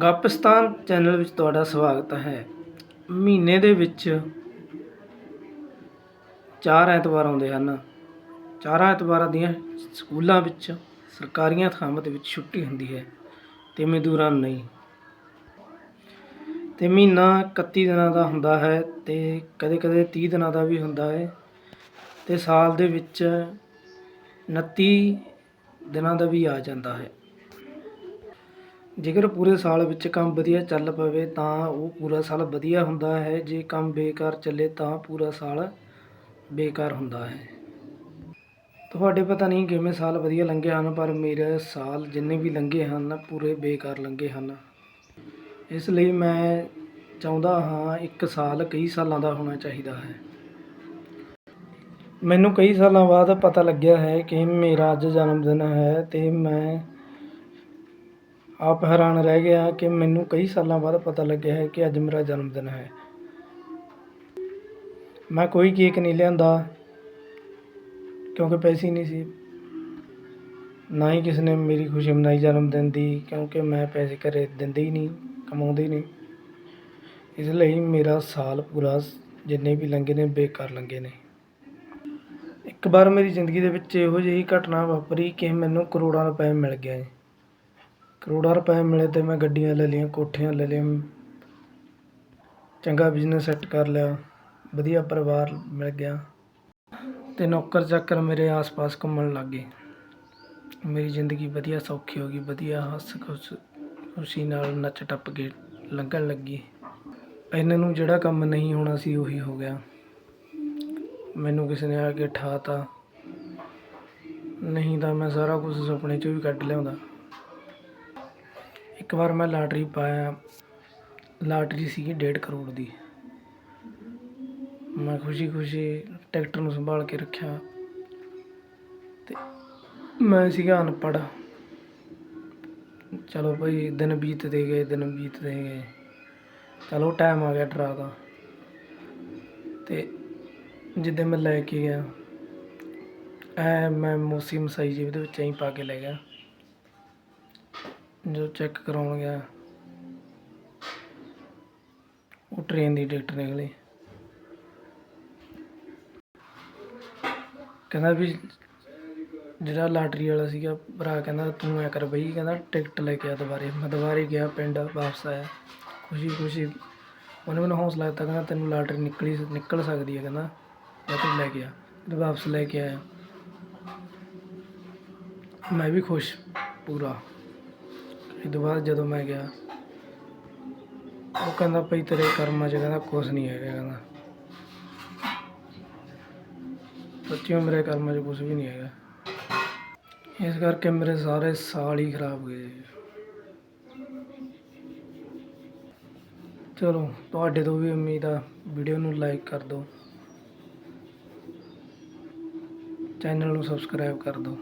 ਗੱਪਸਤਾਨ channel ਵਿੱਚ ਤੁਹਾਡਾ ਸਵਾਗਤ ਹੈ। ਮਹੀਨੇ ਦੇ ਵਿੱਚ ਚਾਰ ਐਤਵਾਰ ਆਉਂਦੇ ਹਨ। ਚਾਰਾਂ ਐਤਵਾਰਾਂ ਦੀਆਂ ਸਕੂਲਾਂ ਵਿੱਚ ਸਰਕਾਰੀਆਂ ਥਾਵਾਂ ਦੇ ਵਿੱਚ ਛੁੱਟੀ ਹੁੰਦੀ ਹੈ ਤੇ ਮਜ਼ਦੂਰਾਂ ਨੂੰ ਨਹੀਂ। ਤੇ ਮਹੀਨਾ 31 ਦਿਨਾਂ ਦਾ ਹੁੰਦਾ ਹੈ ਤੇ ਕਦੇ-ਕਦੇ 30 ਦਿਨਾਂ ਦਾ ਵੀ ਹੁੰਦਾ ਹੈ ਤੇ ਸਾਲ ਦੇ ਵਿੱਚ 29 ਦਿਨਾਂ ਦਾ ਵੀ ਆ ਜਾਂਦਾ ਹੈ। ਜੇਕਰ ਪੂਰੇ ਸਾਲ ਵਿੱਚ ਕੰਮ ਵਧੀਆ ਚੱਲ ਪਵੇ ਤਾਂ ਉਹ ਪੂਰਾ ਸਾਲ ਵਧੀਆ ਹੁੰਦਾ ਹੈ, ਜੇ ਕੰਮ ਬੇਕਾਰ ਚੱਲੇ ਤਾਂ ਪੂਰਾ ਸਾਲ ਬੇਕਾਰ ਹੁੰਦਾ ਹੈ। ਤੁਹਾਡੇ ਪਤਾ ਨਹੀਂ ਕਿਵੇਂ ਸਾਲ ਵਧੀਆ ਲੰਘੇ ਹਨ, ਪਰ ਮੇਰੇ ਸਾਲ ਜਿੰਨੇ ਵੀ ਲੰਘੇ ਹਨ, ਪੂਰੇ ਬੇਕਾਰ ਲੰਘੇ ਹਨ। ਇਸ ਲਈ ਮੈਂ ਚਾਹੁੰਦਾ ਹਾਂ ਇੱਕ ਸਾਲ ਕਈ ਸਾਲਾਂ ਦਾ ਹੋਣਾ ਚਾਹੀਦਾ ਹੈ। ਮੈਨੂੰ ਕਈ ਸਾਲਾਂ ਬਾਅਦ ਪਤਾ ਲੱਗਿਆ ਹੈ ਕਿ ਮੇਰਾ ਅੱਜ ਜਨਮ ਦਿਨ ਹੈ ਤੇ ਮੈਂ ਆਪ ਹੈਰਾਨ ਰਹਿ ਗਿਆ ਕਿ ਮੈਨੂੰ ਕਈ ਸਾਲਾਂ ਬਾਅਦ ਪਤਾ ਲੱਗਿਆ ਹੈ ਕਿ ਅੱਜ ਮੇਰਾ ਜਨਮ ਦਿਨ ਹੈ। ਮੈਂ ਕੋਈ ਕੇਕ ਨਹੀਂ ਲਿਆਂਦਾ, ਕਿਉਂਕਿ ਪੈਸੇ ਨਹੀਂ ਸੀ। ਨਾ ਹੀ ਕਿਸੇ ਨੇ ਮੇਰੀ ਖੁਸ਼ੀ ਮਨਾਈ ਜਨਮ ਦਿਨ ਦੀ, ਕਿਉਂਕਿ ਮੈਂ ਪੈਸੇ ਘਰੇ ਦਿੰਦੇ ਹੀ ਨਹੀਂ, ਕਮਾਉਂਦੇ ਨਹੀਂ। ਇਸ ਲਈ ਮੇਰਾ ਸਾਲ ਪੂਰਾ ਜਿੰਨੇ ਵੀ ਲੰਘੇ ਨੇ, ਬੇਕਾਰ ਲੰਘੇ ਨੇ। ਇੱਕ ਵਾਰ ਮੇਰੀ ਜ਼ਿੰਦਗੀ ਦੇ ਵਿੱਚ ਇਹੋ ਜਿਹੀ ਘਟਨਾ ਵਾਪਰੀ ਕਿ ਮੈਨੂੰ ਕਰੋੜਾਂ ਰੁਪਏ ਮਿਲ ਗਏ। ਕਰੋੜਾਂ ਰੁਪਏ ਮਿਲੇ ਅਤੇ ਮੈਂ ਗੱਡੀਆਂ ਲੈ ਲਈਆਂ, ਕੋਠੀਆਂ ਲੈ ਲਈਆਂ, ਚੰਗਾ ਬਿਜ਼ਨਸ ਸੈੱਟ ਕਰ ਲਿਆ, ਵਧੀਆ ਪਰਿਵਾਰ ਮਿਲ ਗਿਆ ਅਤੇ ਨੌਕਰ ਚਾਕਰ ਮੇਰੇ ਆਸ-ਪਾਸ ਘੁੰਮਣ ਲੱਗ ਗਏ। ਮੇਰੀ ਜ਼ਿੰਦਗੀ ਵਧੀਆ ਸੌਖੀ ਹੋ ਗਈ, ਵਧੀਆ ਹੱਸ ਖੁਸ਼ ਖੁਸ਼ੀ ਨਾਲ ਨੱਚ ਟੱਪ ਕੇ ਲੰਘਣ ਲੱਗੀ। ਇਹਨਾਂ ਨੂੰ ਜਿਹੜਾ ਕੰਮ ਨਹੀਂ ਹੋਣਾ ਸੀ ਉਹੀ ਹੋ ਗਿਆ। ਮੈਨੂੰ ਕਿਸੇ ਨੇ ਆ ਕੇ ਠਾਤਾ। ਨਹੀਂ ਤਾਂ ਮੈਂ ਸਾਰਾ ਕੁਝ ਸੁਪਨੇ 'ਚੋਂ ਵੀ ਕੱਢ ਲਿਆਉਂਦਾ। ਇੱਕ ਵਾਰ ਮੈਂ ਲਾਟਰੀ ਪਾਇਆ, ਲਾਟਰੀ ਸੀਗੀ 1.5 ਕਰੋੜ ਦੀ। ਮੈਂ ਖੁਸ਼ੀ ਖੁਸ਼ੀ ਟਰੈਕਟਰ ਨੂੰ ਸੰਭਾਲ ਕੇ ਰੱਖਿਆ ਤੇ ਮੈਂ ਸੀਗਾ ਅਨਪੜ੍ਹ। ਚਲੋ ਭਾਈ ਦਿਨ ਬੀਤਦੇ ਗਏ, ਦਿਨ ਬੀਤਦੇ ਗਏ। ਚਲੋ ਟਾਈਮ ਆ ਗਿਆ ਡਰਾ ਦਾ। ਤੇ ਜਿੱਦਾਂ ਮੈਂ ਲੈ ਕੇ ਗਿਆ ਐ ਮੈਂ ਮੋਸੀ ਮਸਾਈ ਜੀ ਦੇ ਵਿੱਚ ਐਂ ਪਾ ਕੇ ਲੈ ਗਿਆ। ਜੋ ਚੈੱਕ ਕਰਾਉਣ ਗਿਆ, ਉਹ ਟ੍ਰੇਨ ਦੀ ਟਿਕਟ ਨਿਕਲੀ। ਕਹਿੰਦਾ ਵੀ ਜਿਹੜਾ ਲਾਟਰੀ ਵਾਲਾ ਸੀਗਾ, ਭਰਾ ਕਹਿੰਦਾ, ਤੂੰ ਐ ਕਰ ਬਈ, ਕਹਿੰਦਾ, ਟਿਕਟ ਲੈ ਕੇ ਆ ਦੁਬਾਰੇ। ਮੈਂ ਦੁਬਾਰੇ ਗਿਆ, ਪਿੰਡ ਵਾਪਸ ਆਇਆ। ਖੁਸ਼ੀ ਖੁਸ਼ੀ ਉਹਨੇ ਮੈਨੂੰ ਹੌਸਲਾ ਦਿੱਤਾ, ਕਹਿੰਦਾ, ਤੈਨੂੰ ਲਾਟਰੀ ਨਿਕਲੀ ਨਿਕਲ ਸਕਦੀ ਹੈ, ਕਹਿੰਦਾ। ਜਾਂ ਤੂੰ ਲੈ ਕੇ ਆ। ਤੇ ਵਾਪਸ ਲੈ ਕੇ ਆਇਆ। ਮੈਂ ਵੀ ਖੁਸ਼ ਪੂਰਾ। ਇਹ ਤੋਂ ਬਾਅਦ ਜਦੋਂ ਮੈਂ ਗਿਆ, ਉਹ ਕਹਿੰਦਾ ਭਈ ਤੇਰੇ ਕਰਮਾਂ 'ਚ ਕਹਿੰਦਾ ਕੁਛ ਨਹੀਂ ਹੈਗਾ, ਕਹਿੰਦਾ। ਸੱਚੀਓ ਮੇਰੇ ਕਰਮਾਂ 'ਚ ਕੁਛ ਵੀ ਨਹੀਂ ਹੈਗਾ। ਇਸ ਕਰਕੇ ਮੇਰੇ ਸਾਰੇ ਸਾਲ ਹੀ ਖਰਾਬ ਗਏ। ਚਲੋ, ਤੁਹਾਡੇ ਤੋਂ ਵੀ ਉਮੀਦ ਆ, ਵੀਡੀਓ ਨੂੰ ਲਾਈਕ ਕਰ ਦਿਓ। ਚੈਨਲ ਨੂੰ ਸਬਸਕ੍ਰਾਈਬ ਕਰ ਦਿਓ।